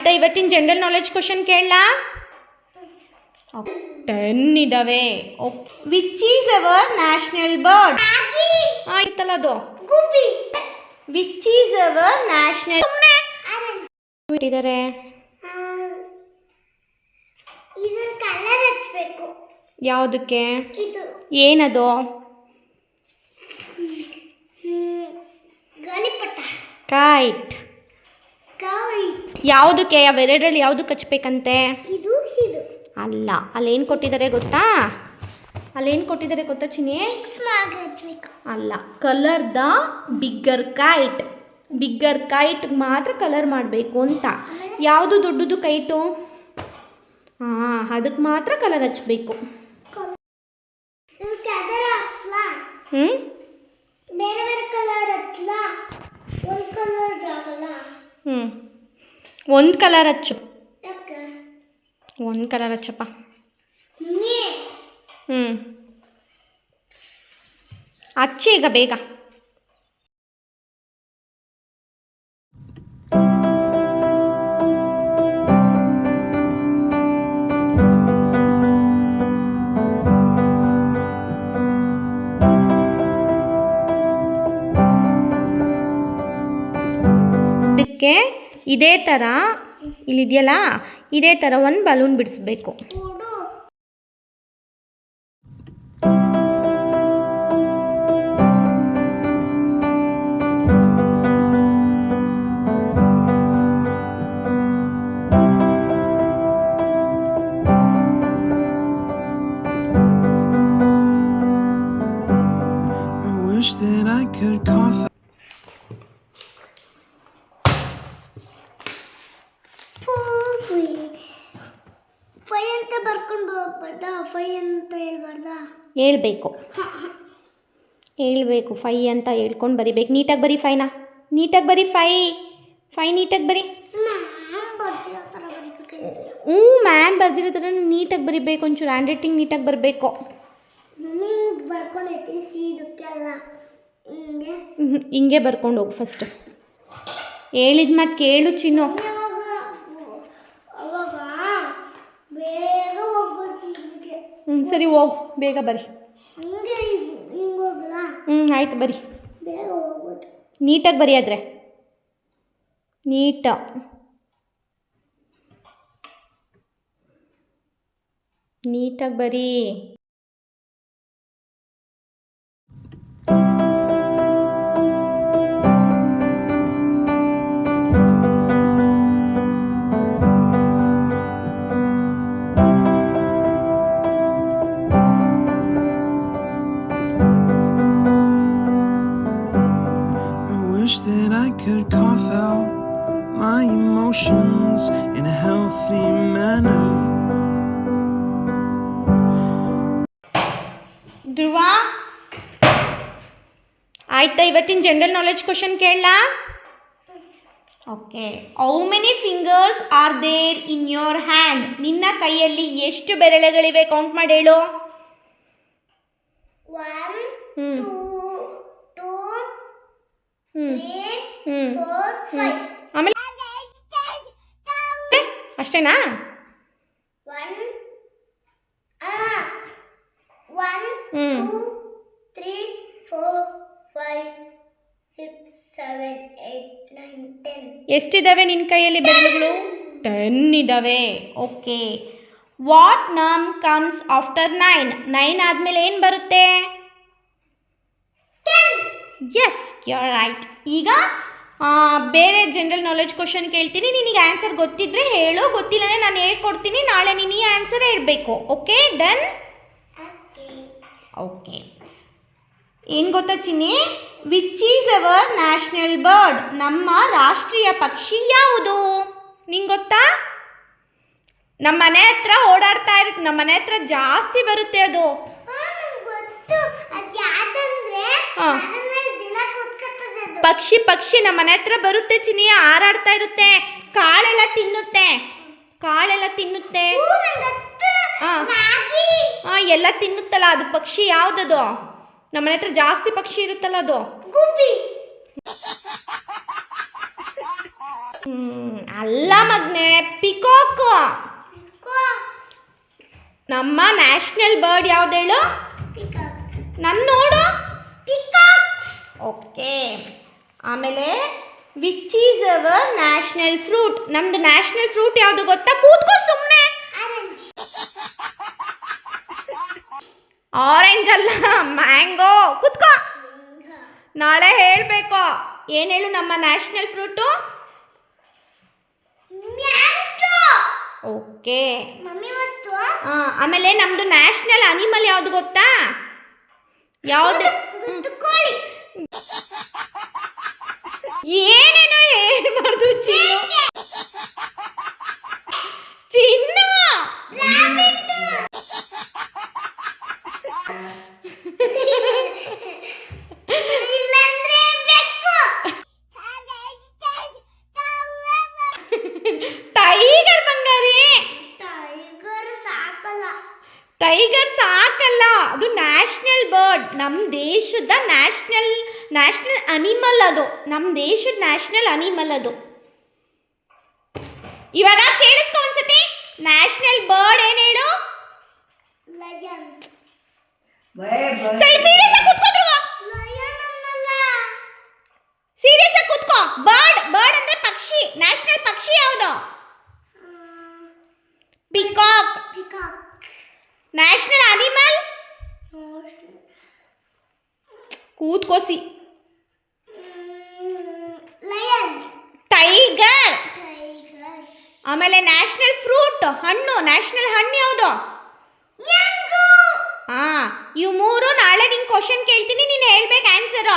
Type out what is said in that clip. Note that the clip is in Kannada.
ಆಯ್ತಾ ಇವತ್ತಿನ ಜನರಲ್ ನಾಲೆಜ್ ಕ್ವಶನ್ ಕೇಳಲಾ? ಟೆನ್ ಇದಾವೆ. Which is our national bird ಆಯ್ತಲ್ಲ ಅದು. ವಿಚ್ ಈಸ್ ಅವರ್ ನ್ಯಾಷನಲ್ ಇಟ್ಟಿದ್ದಾರೆ ಯಾವುದಕ್ಕೆ? ಏನದು? ಕಾಯಿಟ್ ಕಾಯಿಟ್ ಯಾವುದಕ್ಕೆ ಅವೆರಡರಲ್ಲಿ ಯಾವುದಕ್ಕೆ ಹಚ್ಬೇಕಂತೆ ಇದು ಇದು. ಅಲ್ಲ ಅಲ್ಲೇನು ಕೊಟ್ಟಿದ್ದಾರೆ ಗೊತ್ತಾ? ಅಲ್ಲೇನು ಕೊಟ್ಟಿದ್ದಾರೆ ಗೊತ್ತಾ ಚಿನಿ ಮಿಕ್ಸ್ ಮಾಡಿ ಅಲ್ಲ colour the bigger kite bigger kite ಮಾತ್ರ ಕಲರ್ ಮಾಡಬೇಕು ಅಂತ. ಯಾವುದು ದೊಡ್ಡದು ಕೈಟು ಹಾಂ ಅದಕ್ಕೆ ಮಾತ್ರ ಕಲರ್ ಹಚ್ಚಬೇಕು ಹ್ಞೂ ಬೇರೆ ಬೇರೆ ಕಲರ್ ಹಚ್ಲಾ ಒಂದು ಕಲರ್ ಆಗಲ್ಲ ಹ್ಞೂ ಒಂದು ಕಲರ್ ಹಚ್ಚು. ಯಾಕೆ? ಒಂದು ಕಲರ್ ಹಚ್ಚಪ್ಪ. ನೀ. ಹ್ಞೂ ಹಚ್ಚಿ ಈಗ ಬೇಗ. ಇದಕ್ಕೆ ಇದೇ ಥರ ಇಲ್ಲಿದೆಯಲ್ಲ ಇದೇ ಥರ ಒಂದು ಬಲೂನ್ ಬಿಡಿಸ್ಬೇಕು. ಹೋಗ್ಬಾರ್ದಾ ಫೈ ಅಂತ ಹೇಳ್ಬಾರ್ದಾ? ಹೇಳ್ಬೇಕು. ಹೇಳ್ಬೇಕು ಫೈ ಅಂತ ಹೇಳ್ಕೊಂಡು ಬರಿಬೇಕು. ನೀಟಾಗಿ ಬರಿ ಫೈನ. ನೀಟಾಗಿ ಬರಿ ಫೈ. ಫೈ ನೀಟಾಗಿ ಬರಿ. ಹ್ಞೂ ಮ್ಯಾಮ್ ಬರ್ದಿರೋ ಥರ ನೀಟಾಗಿ ಬರಿಬೇಕು ಒಂಚೂರು ಹ್ಯಾಂಡ್ ರೈಟಿಂಗ್ ನೀಟಾಗಿ ಬರಬೇಕು. ಬರ್ಕೊಂಡು ಹಿಂಗೆ ಬರ್ಕೊಂಡು ಹೋಗು ಫಸ್ಟ್ ಹೇಳಿದ ಮತ್ತೆ ಕೇಳು ಚಿನ್ನು. ಸರಿ ಹೋಗು ಬೇಗ ಬರಿ ಹಿಂಗೆ ಹಿಂಗೆ ಹೋಗ್ಲಾ ಹ್ಞೂ ಆಯ್ತು ಬರಿ ನೀಟಾಗಿ ಬರೀ ಆದರೆ. ನೀಟ. ನೀಟಾಗಿ ಬರೀ emotions in a healthy manner. Dhruva? ಆಯ್ತಾ ಇವತ್ತಿನ general knowledge question ಕೇಳಲಾ? Okay how many fingers are there in your hand ನಿನ್ನ ಕೈಯಲ್ಲಿ ಎಷ್ಟು ಬೆರಳುಗಳಿವೆ? ಕೌಂಟ್ ಮಾಡಿ ಹೇಳು. ಹ್ಞೂ ಹ್ಞೂ ಹ್ಞೂ ಅಷ್ಟೇನಾ. Two three four five six seven eight nine ten ಎಷ್ಟಿದ್ದಾವೆ ನಿನ್ನ ಕೈಯಲ್ಲಿ ಬೆರಳುಗಳು? ಟೆನ್ ಇದ್ದಾವೆ ಓಕೆ ವಾಟ್ ನಮ್ ಕಮ್ಸ್ ಆಫ್ಟರ್ ನೈನ್ ನೈನ್ ಆದಮೇಲೆ ಏನು ಬರುತ್ತೆ? ಎಸ್ ಯು ರೈಟ್ ಈಗ ಬೇರೆ ಜನರಲ್ ನಾಲೆಜ್ ಕ್ವಶನ್ ಕೇಳ್ತೀನಿ. ನಿನಗೆ ಆನ್ಸರ್ ಗೊತ್ತಿದ್ರೆ ಹೇಳು. ಗೊತ್ತಿಲ್ಲನೇ ನಾನು ಹೇಳ್ಕೊಡ್ತೀನಿ. ನಾಳೆ ನೀನು ಈ ಆನ್ಸರ್ ಹೇಳಬೇಕು. ಓಕೆ ಡನ್ ಓಕೆ ಓಕೆ ಏನು ಗೊತ್ತಾ Chinni? Which is our national bird ನಮ್ಮ ರಾಷ್ಟ್ರೀಯ ಪಕ್ಷಿ ಯಾವುದು? ನಿಂಗೆ ಗೊತ್ತಾ? ನಮ್ಮ ಮನೆ ಹತ್ರ ಓಡಾಡ್ತಾ ಇರುತ್ತೆ ನಮ್ಮ ಮನೆ ಹತ್ರ ಜಾಸ್ತಿ ಬರುತ್ತೆ ಅದು ಗೊತ್ತು ಅದು ಯಾವ್ದಂದ್ರೆ ಹಾ. ಮನೆ ಮೇಲೆ ದಿನ ಕೂತ್ಕೊತದೆ ಅದು ಪಕ್ಷಿ ಪಕ್ಷಿ ನಮ್ಮ ಮನೆ ಹತ್ರ ಬರುತ್ತೆ ಚಿನಿಯ ಹಾರಾಡ್ತಾ ಇರುತ್ತೆ. ಕಾಳೆಲ್ಲ ತಿನ್ನುತ್ತೆ. ಕಾಳೆಲ್ಲ ತಿನ್ನುತ್ತೆ. ಎಲ್ಲ ತಿನ್ನುತ್ತಲ್ಲ ಅದು ಪಕ್ಷಿ ಯಾವ್ದದು? ನಮ್ಮ ಮನೆ ಹತ್ರ ಜಾಸ್ತಿ ಪಕ್ಷಿ ಇರುತ್ತಲ್ಲ ಅದು. ಅಲ್ಲ ಮಗ್ನೆ ಪಿಕೋಕು. ನಮ್ಮ ನ್ಯಾಷನಲ್ ಬರ್ಡ್ ಯಾವ್ದು ಹೇಳು? ನನ್ನ ನೋಡು ಓಕೆ. ಆಮೇಲೆ which is our national fruit ನಮ್ದು ನ್ಯಾಷನಲ್ ಫ್ರೂಟ್ ಯಾವುದು ಗೊತ್ತಾ? ಕೂತ್ಕೋ ಸುಮ್ಮನೆ ಆರೆಂಜ್ ಅಲ್ಲ ಮ್ಯಾಂಗೋ ಕೂತ್ಕೋ. ನಾಳೆ ಹೇಳಬೇಕು. ಏನು ಹೇಳು ನಮ್ಮ ನ್ಯಾಷನಲ್ ಫ್ರೂಟು ಓಕೆ ಆಮೇಲೆ ನಮ್ಮದು ನ್ಯಾಷನಲ್ ಅನಿಮಲ್ ಯಾವುದು ಗೊತ್ತಾ? ಯಾವುದು? ಏನೇನೋ ಹೇಳ್ಬಾರ್ದು ಚಿನ್ನು ಚಿನ್ನು ರಾಬಿಟ್ ಇಲ್ಲಂದ್ರೆ ಬೆಕ್ಕು ಟೈಗರ್ ಬಂಗಾರಿ ಟೈಗರ್ ಸಾಕಲ್ಲ ಟೈಗರ್ ಸಾಕಲ್ಲ ಅದು ನ್ಯಾಷನಲ್ ಬರ್ಡ್. ನಮ್ಮ ದೇಶದ ನ್ಯಾಷನಲ್ ನ್ಯಾಷನಲ್ ಅನಿಮಲ್ ಅದು. ನಮ್ಮ ದೇಶದ ನ್ಯಾಷನಲ್ ಅನಿಮಲ್ ಅದು. ಇವಾಗ ಕೇಳಿಸ್ಕೊ ಒಂದ್ಸತಿ. ನ್ಯಾಷನಲ್ ಬರ್ಡ್ ಏನ್ ಹೇಳು? ಸರಿ ಸೀರಿಯಸ್ ಆಗಿ ಕೂತ್ಕೋದ್ರು ಲಯನ್ ಅನ್ನಲ್ಲ. ಸೀರಿಯಸ್ ಆಗಿ ಕೂತ್ಕೋ. ಬರ್ಡ್ ಬರ್ಡ್ ಅಂದ್ರೆ ಪಕ್ಷಿ. ನ್ಯಾಷನಲ್ ಪಕ್ಷಿ ಯಾವುದು? ಪಿಕಾಕ್ ಪಿಕಾಕ್ ನ್ಯಾಷನಲ್ ಅನಿಮಲ್ ಕೂತ್ಕೋಸಿ ಟೈಗರ್ ಆಮೇಲೆ ನ್ಯಾಷನಲ್ ಫ್ರೂಟ್ ಹಣ್ಣು. ನ್ಯಾಷನಲ್ ಹಣ್ಣು ಯಾವುದು? ಹಾ ಇವು ಮೂರು. ನಾಳೆ ನಿಂಗೆ ಕ್ವಶನ್ ಕೇಳ್ತೀನಿ. ನೀನು ಹೇಳ್ಬೇಕು ಆನ್ಸರು